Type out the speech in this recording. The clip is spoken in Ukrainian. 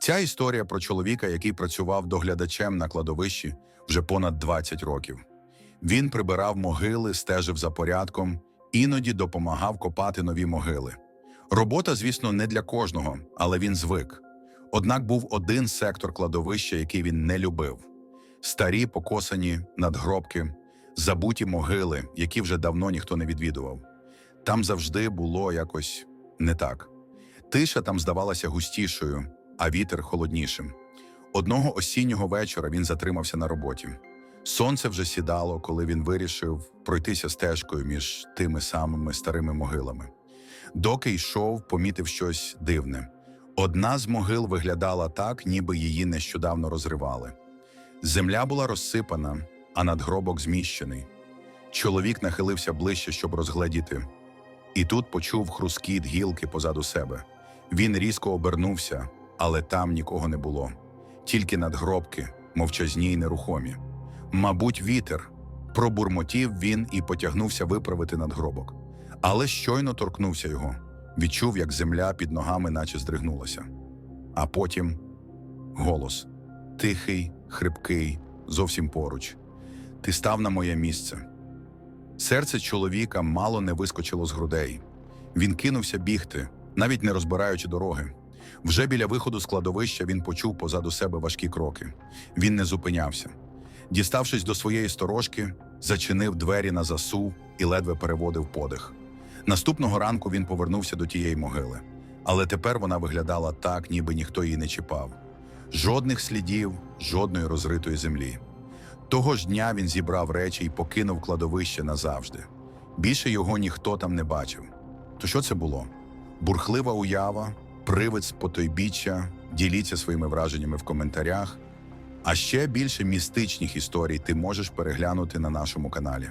Ця історія про чоловіка, який працював доглядачем на кладовищі вже понад 20 років. Він прибирав могили, стежив за порядком, іноді допомагав копати нові могили. Робота, звісно, не для кожного, але він звик. Однак був один сектор кладовища, який він не любив: старі покосані надгробки, забуті могили, які вже давно ніхто не відвідував. Там завжди було якось не так. Тиша там здавалася густішою, а вітер холоднішим. Одного осіннього вечора він затримався на роботі. Сонце вже сідало, коли він вирішив пройтися стежкою між тими самими старими могилами. Доки йшов, помітив щось дивне. Одна з могил виглядала так, ніби її нещодавно розривали. Земля була розсипана, а надгробок зміщений. Чоловік нахилився ближче, щоб розгледіти, і тут почув хрускіт гілки позаду себе. Він різко обернувся, але там нікого не було. Тільки надгробки, мовчазні й нерухомі. Мабуть, вітер. Пробурмотів він і потягнувся виправити надгробок. Але щойно торкнувся його, відчув, як земля під ногами наче здригнулася. А потім голос тихий, хрипкий, зовсім поруч. Ти став на моє місце. Серце чоловіка мало не вискочило з грудей. Він кинувся бігти, навіть не розбираючи дороги. Вже біля виходу з кладовища він почув позаду себе важкі кроки. Він не зупинявся. Діставшись до своєї сторожки, зачинив двері на засув і ледве переводив подих. Наступного ранку він повернувся до тієї могили, але тепер вона виглядала так, ніби ніхто її не чіпав. Жодних слідів, жодної розритої землі. Того ж дня він зібрав речі і покинув кладовище назавжди. Більше його ніхто там не бачив. То що це було? Бурхлива уява, привид з потойбіччя, діліться своїми враженнями в коментарях. А ще більше містичних історій ти можеш переглянути на нашому каналі.